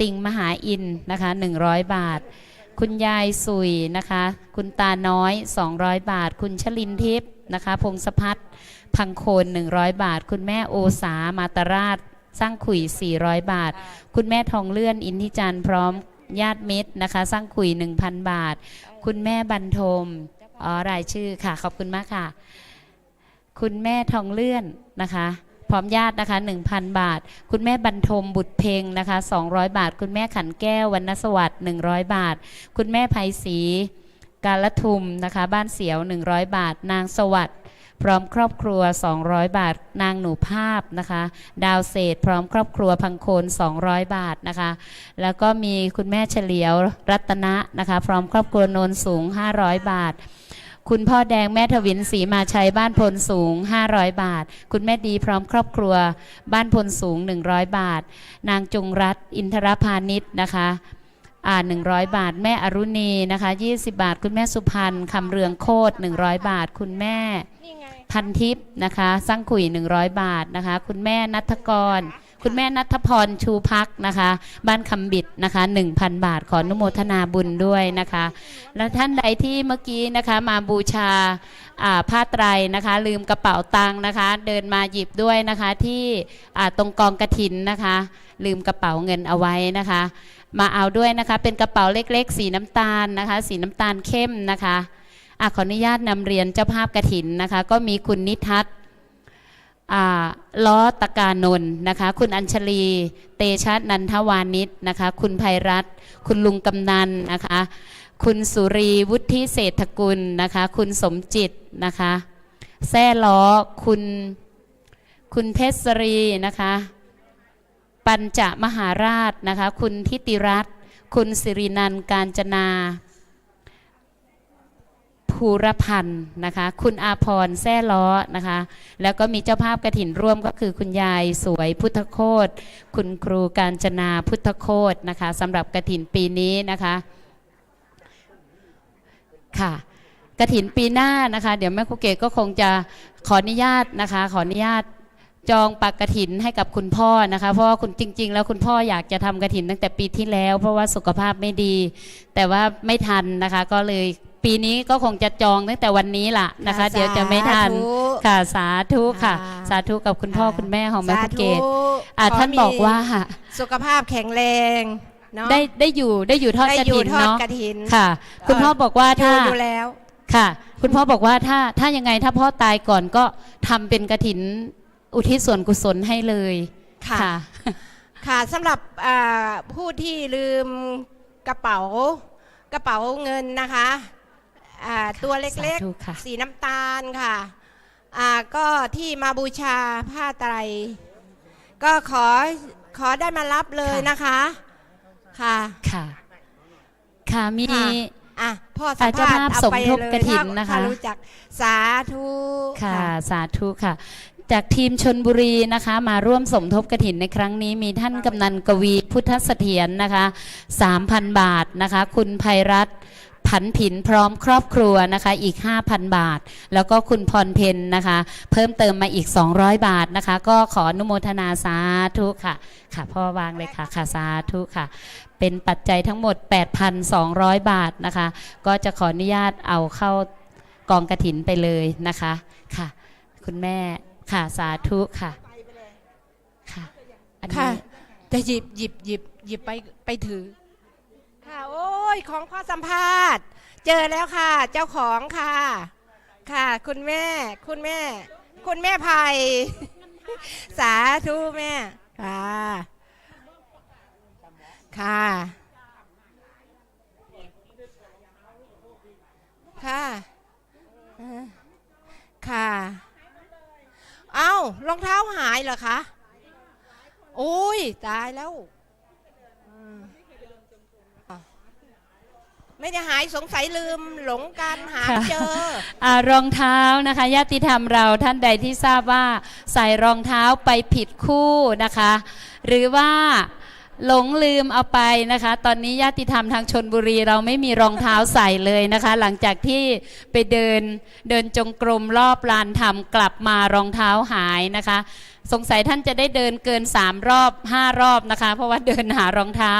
ติงมหาอินนะคะ100 บาท คุณยายสุยนะคะ คุณตาน้อย 200 บาท คุณชลินทิพย์นะคะ พงศพัฒน์พังโคน 100 บาท คุณแม่โอสามาตราช สร้างขุย 400 บาท คุณแม่ทองเลื่อนอินทิจันพร้อมญาติมิตรนะคะ สร้างขุย 1,000 บาท คุณแม่บรรทมอ๋อรายชื่อค่ะ ขอบคุณมากค่ะ คุณแม่ทองเลื่อนนะคะ ร้อมญาตินะคะ 1,000 บาท คุณแม่บรรทมบุตรเพงนะคะ 200 บาท คุณแม่ขันแก้ววรรณสวัสดิ์100 บาท คุณแม่ไพศรีการละทุมนะคะ บ้านเสียว 100 บาท นางสวัสดิ์พร้อมครอบครัว 200 บาท นางหนูภาพนะคะ ดาวเศษ พร้อมครอบครัวพังโคน 200 บาทนะคะ แล้วก็มีคุณแม่เฉลียวรัตนะนะคะ พร้อมครอบครัวโนนสูง 500 บาท คุณพ่อแดงแม่ทวินศรีมาชัยบ้านพลสูง 500 บาท คุณแม่ดีพร้อมครอบครัว บ้านพลสูง 100 บาท นางจุงรัตอินทรพาณิชนะคะอ่า100 บาท แม่อรุณีนะคะ 20 บาท คุณแม่สุพันธ์คำเรืองโคตร100 บาท คุณแม่พันทิพย์นะคะสร้างขุย 100 บาทนะคะ คุณแม่นัทกร คุณแม่นัทพรชูพักนะคะ บ้านคำบิดนะคะ 1,000 บาทขออนุโมทนาบุญด้วยนะคะ แล้วท่านใดที่เมื่อกี้นะคะมาบูชาผ้าไตรนะคะ ลืมกระเป๋าตังค์นะคะ เดินมาหยิบด้วยนะคะที่ตรงกองกระถินนะคะ ลืมกระเป๋าเงินเอาไว้นะคะ มาเอาด้วยนะคะเป็นกระเป๋าเล็กๆ สีน้ำตาลนะคะ สีน้ำตาลเข้มนะคะอะขออนุญาตนำเรียนเจ้าภาพกระถินนะคะ ก็มีคุณนิทัศน์ ล้อตะการนน์นะคะ คุณอัญชลี เตชะนันทวานิชนะคะ คุณภัยรัตคุณลุงกำนันนะคะ คุณสุรีวุฒิเศรษฐกุลนะคะ คุณสมจิตนะคะแซ่ล้อคุณคุณเพชรรีนะคะ ปัญจมหาราชนะคะ คุณทิติรัตน์คุณสิรินันการจนา ภูรพันธ์นะคะ คุณอาพรแซ่ล้อนะคะ แล้วก็มีเจ้าภาพกระถินร่วมก็คือคุณยายสวยพุทธโคตคุณครูการจนาพุทธโคตนะคะสำหรับกระถินปีนี้นะคะค่ะกระถินปีหน้านะคะ เดี๋ยวแม่ครูเกศก็คงจะขออนุญาตนะคะ ขออนุญาตจองปักกระถินให้กับคุณพ่อนะคะ เพราะว่าคุณจริง ๆ แล้วคุณพ่ออยากจะทำกระถินตั้งแต่ปีที่แล้ว เพราะว่าสุขภาพไม่ดี แต่ว่าไม่ทันนะคะ ก็เลย ปีนี้ก็คงจะจองตั้งแต่วันนี้ล่ะนะคะ เดี๋ยวจะไม่ทันสาธุค่ะสาธุค่ะค่ะ สาธุกับคุณพ่อคุณแม่ของแม่สาคุณธุเกศอ่าขท่านบอกว่า สุขภาพแข็งแรงเนาะได้ได้อยู่ได้อยู่ทอดได้กระอยู่ถินทอดเนาะกระถินค่ะ คุณพ่อบอกว่าอยู่ถ้าอยู่แล้วค่ะ คุณพ่อบอกว่าถ้าถ้ายังไงถ้าพ่อตายก่อนก็ทำเป็นกระถินอุทิศส่วนกุศลให้เลยค่ะค่ะค่ะสำหรับอ่าผู้ที่ลืมกระเป๋ากระเป๋าเงินนะคะ อ่าตัวเล็กสาธุค่ะ ๆ สีน้ำตาลค่ะอ่าก็ที่มาบูชาผ้าไตร ก็ขอขอได้มารับเลยนะคะค่ะ ค่ะ ค่ะมี ค่ะอะพ่อสัมเจ้าภาษภาพณ์เอาสมไปทบเลยกฐินถ้านะคะ ถ้ารู้จักสาธุค่ะ สาธุค่ะ จากทีมชนบุรีนะคะ มาร่วมสมทบกระถินในครั้งนี้มีท่านกำนันกวีพุทธเสถียรนะคะ 3,000 บาทนะคะ คุณภัยรัตน์ ผันผินพร้อมครอบครัวนะคะอีก 5,000 บาท แล้วก็คุณพรเพนนะคะ เพิ่มเติมมาอีก 200 บาทนะคะ ก็ขออนุโมทนาสาธุค่ะ ค่ะพ่อวางเลยค่ะค่ะสาธุค่ะ เป็นปัจจัยทั้งหมด 8,200 บาทนะคะ ก็จะขออนุญาตเอาเข้ากองกระถินไปเลยนะคะค่ะ คุณแม่ค่ะสาธุค่ะค่ะอันค่ะนี้ จะหยิบหยิบหยิบหยิบไปไปถือ ยของพ่อสัมภาษณ์ เจอแล้วค่ะ เจ้าของค่ะ ค่ะ คุณแม่ คุณแม่ คุณแม่ไพยสาธุแม่ ค่ะ ค่ะ ค่ะ ค่ะ เอ้ารองเท้าหายเหรอคะ โอ้ย ตายแล้วอืมอะ ไม่ได้หายสงสัยลืมหลงกันหาเจออรองเท้านะคะญาติธรรมเราท่านใดที่ทราบว่าใส่รองเท้าไปผิดคู่นะคะ หรือว่าหลงลืมเอาไปนะคะ ตอนนี้ญาติธรรมทางชนบุรีเราไม่มีรองเท้าใส่เลยนะคะ หลังจากที่ไปเดินเดินจงกรมรอบลานธรรมกลับมารองเท้าหายนะคะ สงสัยท่านจะได้เดินเกินสามรอบห้ารอบนะคะ เพราะว่าเดินหารองเท้า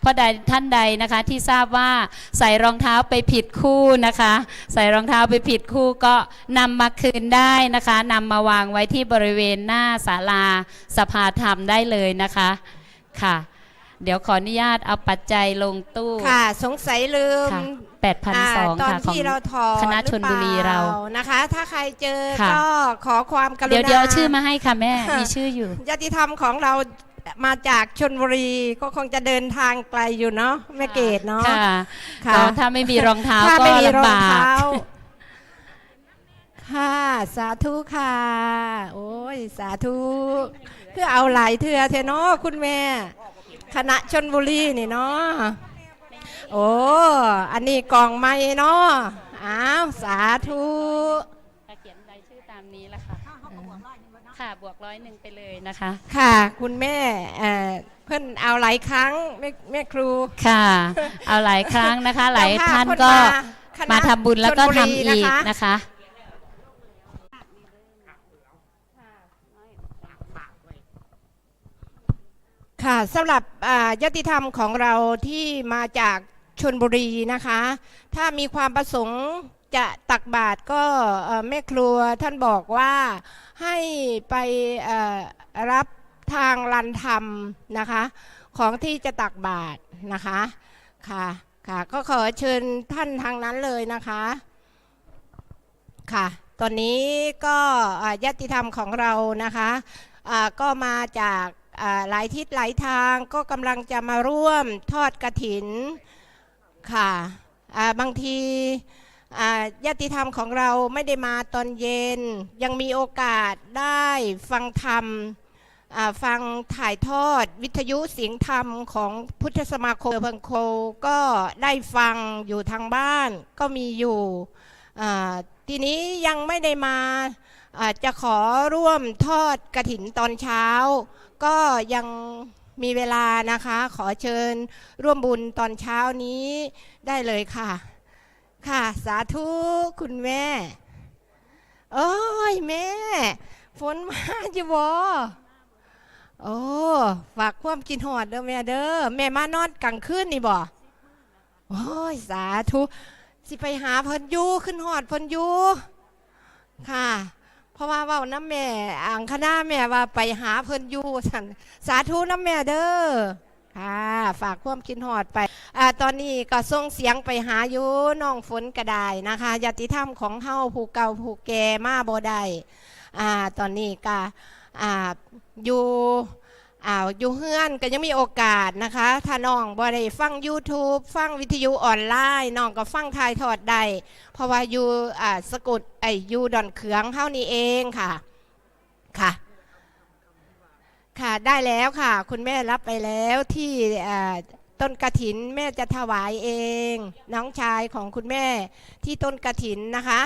เพราะใดท่านใดนะคะที่ทราบว่าใส่รองเท้าไปผิดคู่นะคะ ใส่รองเท้าไปผิดคู่ก็นำมาคืนได้นะคะนำมาวางไว้ที่บริเวณหน้าศาลาสภาธรรมได้เลยนะคะค่ะ เดี๋ยวขออนุญาตเอาปัจจัยลงตู้ค่ะ สงสัยลืมค่ะแปดพันสองตอนค่ะของที่เราถอดคณะชลบุรีเราหอปล่นะคะ ถ้าใครเจอค่ะก็ขอความกรุณาเดี๋ยวเดี๋ยวเอาชื่อมาให้ค่ะแม่ค่ะมีชื่ออยู่ญาติธรรมของเรามาจากชนบุรีก็คงจะเดินทางไกลอยู่เนาะแม่เกดเนาะค่ะค่ะก็ถ้าไม่มีรองเท้าถ้าก็ไม่มีรองลำบากเท้าค่ะสาธุค่ะ โอ้ย สาธุเพื่อเอาหลายเทือเทเนาะคุณแม่ คณะชนบุรีนี่เนาะโอ้อันนี้กล่องไม้เนาะอ้าวสาธุถ้าเขียนรายชื่อตามนี้แหละค่ะค่ะบวกร้อยหนึ่งไปเลยนะคะ ค่ะคุณแม่เอ่อเพื่อนเอาหลายครั้งแม่แม่ครูค่ะ เอาหลายครั้งนะคะ หลายเจ้ภพท่านเพิ่ก็คณะมาทำบุญแล้วก็ชลทำรีอีกนะคะนะคะค่ะสำหรับอ่า ยติธรรมของเราที่มาจากชนบุรีนะคะ ถ้ามีความประสงค์จะตักบาตรก็แม่ครัวท่านบอกว่าให้ไปรับทางลันธรรมนะคะ ของที่จะตักบาตรนะคะค่ะค่ะก็ขอเชิญท่านทางนั้นเลยนะคะค่ะ ตอนนี้ก็อ่ายติธรรมของเรานะคะก็มาจาก หลายทิศหลายทางก็กำลังจะมาร่วมทอดกระถินค่ะบางทีญาติธรรมของเราไม่ได้มาตอนเย็น ยังมีโอกาสได้ฟังธรรมฟังถ่ายทอดวิทยุเสียงธรรมของพุทธสมาคมเพังโคก็ได้ฟังอยู่ทางบ้านก็มีอยู่ทีนี้ยังไม่ได้มาอ่าจะขอร่วมทอดกระถินตอนเช้า ก็ยังมีเวลานะคะ ขอเชิญร่วมบุญตอนเช้านี้ได้เลยค่ะ ค่ะสาธุคุณแม่ โอ้ยแม่ ฝนมาจิบอโอ้ฝากความกินหอดเด้อแม่เด้อแม่มานอนกลางคืนนี่บ่โอ้ยสาธุ สิไปหาเพิ่นยูขึ้นหอดเพิ่นยูค่ะ ราะว่าว่าน้ำแม่อ่างคณะแม่ว่าไปหาเพิ่นอยู่สันสาธุน้ำแม่เด้อค่ะฝากความคิดหอดไปอ่าตอนนี้ก็ส่งเสียงไปหาอยู่น้องฝนกระไดนะคะยติธรรมของเฮาผู้เก่าผู้แก่มาบ่ได้อ่าตอนนี้ก็อ่าอยู่ อ่าอยู่เฮือนก็ยังมีโอกาสนะคะ ถ้าน้องบ่ได้ฟัง YouTube ฟังวิทยุออนไลน์น้องก็ฟังทายทอดได้เพราะว่าอยู่อ่าสกุลไออยู่ดอนเขืองเท่านี้เองค่ะค่ะค่ะได้แล้วค่ะ คุณแม่รับไปแล้วที่ต้นกระถินแม่จะถวายเอง น้องชายของคุณแม่ที่ต้นกระถินนะคะ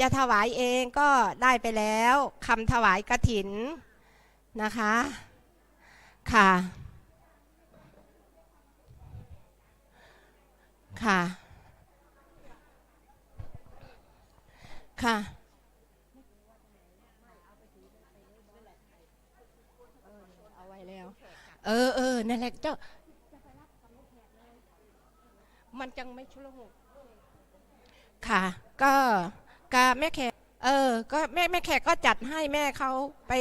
จะถวายเองก็ได้ไปแล้วคำถวายกระถินนะคะ ค่ะ ค่ะ ค่ะ เอาไว้แล้ว เออเออนั่นแหละเจ้า มันจังไม่ชุลมุนค่ะ ก็ก็แม่แขก เออ ก็แม่แม่แขกก็จัดให้แม่เขาไป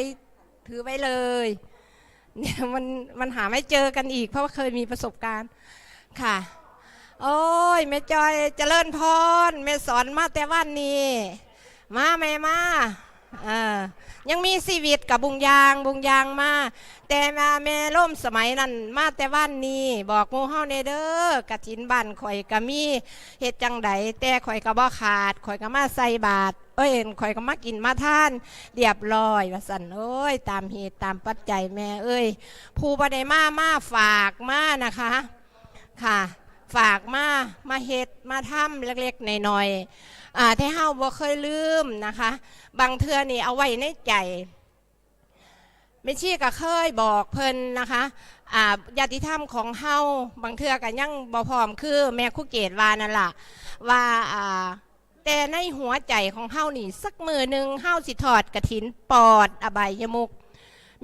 ถือไว้เลย เนี่ยมันมันหาไม่เจอกันอีก เพราะว่าเคยมีประสบการณ์ค่ะ โอ้ยแม่จอยเจริญพรแม่สอนมาแต่วันนี้ มาแม่มา ยังมีชีวิตกับบุงยางบุงยางมา แต่มาแม่ล่มสมัยนั้นมาแต่วันนี้ บอกมูเฮาเนเด้อกะถินบ้านข่อยกะมีเฮ็ดจังใดแต่ข่อยก็บ่ขาดข่อยก็มาใส่บาตรเอ้ยข่อยก็มากินมาท่านเรียบร้อยว่าสันโอ้ย ตามเหตุตามปัจจัยแม่เอ้ยผู้บ่ได้มามาฝากมานะคะค่ะ ฝากมามาเฮ็ดมาทำเล็กๆหน่อยๆ อ่าที่เฮาบ่เคยลืมนะคะ บางเทื่อนี่เอาไว้ในใจไม่ชี้ก็เคยบอกเพิ่นนะคะอ่าญาติธรรมของเฮาบางเทื่อก็ยังบ่พร้อมคือ แม่ครูเกตวานั่นล่ะว่าอ่าแต่ในหัวใจของเฮานี่ สักมือหนึ่งเฮาสิถอดกระถินปอดอบายมุก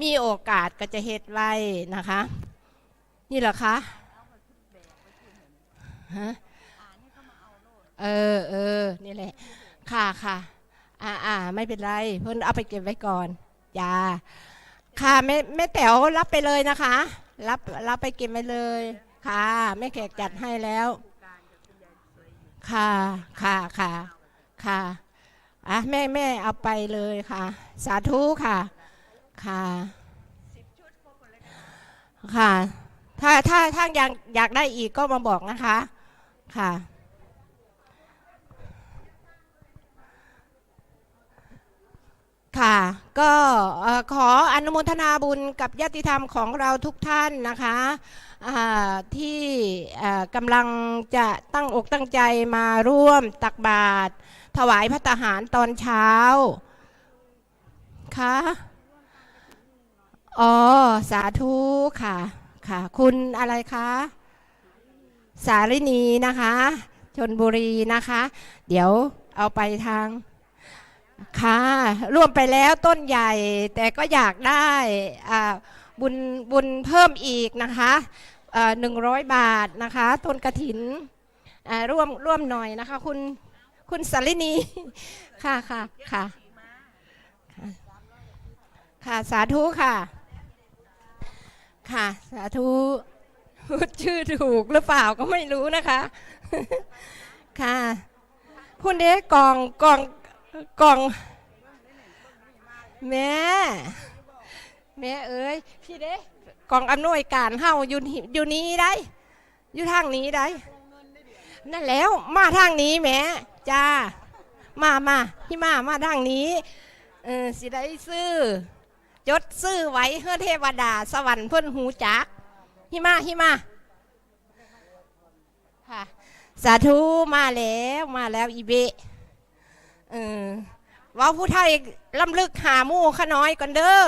มีโอกาสก็จะเฮ็ดไว้นะคะ นี่เหรอคะฮะ เออเออนี่แหละ ค่ะค่ะอ่าอ่าไม่เป็นไร เพิ่นเอาไปเก็บไว้ก่อนจ้าค่ะแม่แม่แต๋วรับไปเลยนะคะ รับรับไปเก็บไว้เลย ค่ะแม่แขกจัดให้แล้ว ค่ะค่ะค่ะค่ะอะแม่แม่เอาไปเลยค่ะ สาธุค่ะ ค่ะค่ะ ถ้าถ้าถ้าอยากอยากได้อีกก็มาบอกนะคะ ค่ะ ค่ะ ก็ขออนุโมทนาบุญกับญาติธรรมของเราทุกท่านนะคะที่กำลังจะตั้งอกตั้งใจมาร่วมตักบาตรถวายพระตาหารตอนเช้าค่ะอ๋อ สาธุค่ะ ค่ะ คุณอะไรคะ สารินีนะคะ ชนบุรีนะคะ เดี๋ยวเอาไปทาง ค่ะร่วมไปแล้วต้นใหญ่ แต่ก็อยากได้อาบุญบุญเพิ่มอีกนะคะหนึ่งร้อยบาทนะคะต้นกระถินร่วมร่วมหน่อยนะคะ คุณคุณสารินีค่ะค่ะค่ะค่ะสาธุค่ะ ค่ะสาธุชื่อถูกหรือเปล่าก็ไม่รู้นะคะ ค่ะพูดเด้กล่องกอง กล่อง แม่ แม่เอ้ยพี่เด้กล่องอำนวยการเฮาอยู่นี่อยู่นี้ได้ อยู่ทางนี้ได้ นั่นแล้วมาทางนี้แม่จ้า มามาพี่มามาทางนี้เออสิได้ซื้อ จดซื้อไว้เพื่อเทวดา สวรรค์เพิ่อนหูจักพี่มาพี่มาค่ะสาธุมาแล้วมาแล้วอีเบะ เออว่าผู้ไทยล้ำลึกหาหมู่ขน้อยก่อนเด้อ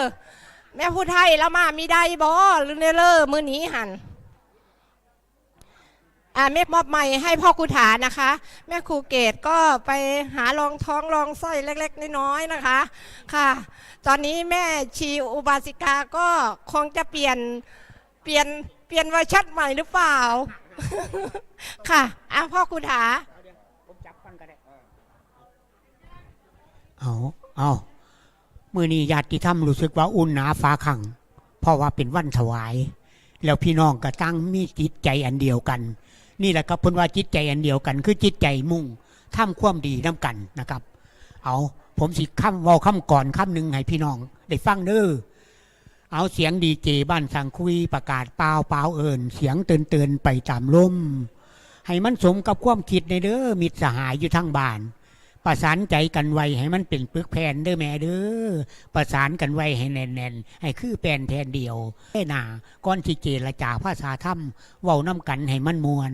แม่ผู้ไทยแล้วมามีได้บ่หรือเนเลอมือนี้หันอ่าแม่มอบใหม่ให้พ่อครูถานะคะ แม่ครูเกตก็ไปหารองท้องรองไส้เล็ก ๆ น้อยๆนะคะค่ะ ตอนนี้แม่ชีอุบาสิกาก็คงจะเปลี่ยนเปลี่ยนเปลี่ยนเวอร์ชันใหม่หรือเปล่า ค่ะอะพ่อคุณถา เอาเอามื่อนี้ญาติธรรมรู้สึกว่าอุ่นหนาฟ้าขัง เพราะว่าเป็นวันถวาย แล้วพี่น้องก็ตั้งมีจิตใจอันเดียวกัน นี่แหละครับพิ่นว่าจิตใจอันเดียวกัน คือจิตใจมุ่งทำความดีน้ากันนะครับ เอาผมสิคำเว้าคำก่อนคำหนึ่งให้พี่น้อง ได้ฟังเด้อเอาเสียงดีเจบ้านสังคุยประกาศเปล่าเปล่าเอิญเสียงเตือนเตือนๆไปตามลมให้มันสมกับความคิดในเด้อมิตรสหายอยู่ทางบ้าน ประสานใจกันไว้ให้มันเป็นปึกแผ่นเด้อแม่เด้อประสานกันไว้ให้แน่นๆให้คือแผ่นแผ่นเดียวแค่หนาก้อนที่เจรจาภาษาถ้ำเว้าน้ำกันให้มันมวน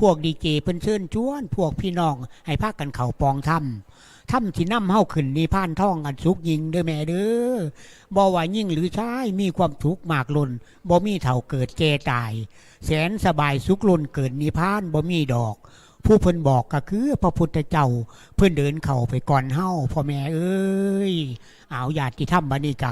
พวกดีเจเพิ่นเชิญชวน พวกพี่น้องให้พากันเข่าปองถ้ำถ้ำที่น้ำเฮาขึ้นนี่พานท่องอันสุกยิงเด้อแม่เด้อบ่ว่ายิ่งหรือชายมีความทุกข์มากล้นบ่มีเท่าเกิดเจตาย แสนสบายสุขล้นเกินนิพพานบ่มีดอก ผู้เพิ่นบอกก็คือ พระพุทธเจ้าเพื่อนเดินเข้าไปก่อนเฮ้าพ่อแม่เอ้ยเอาญาติธรรมบัดนี้ก็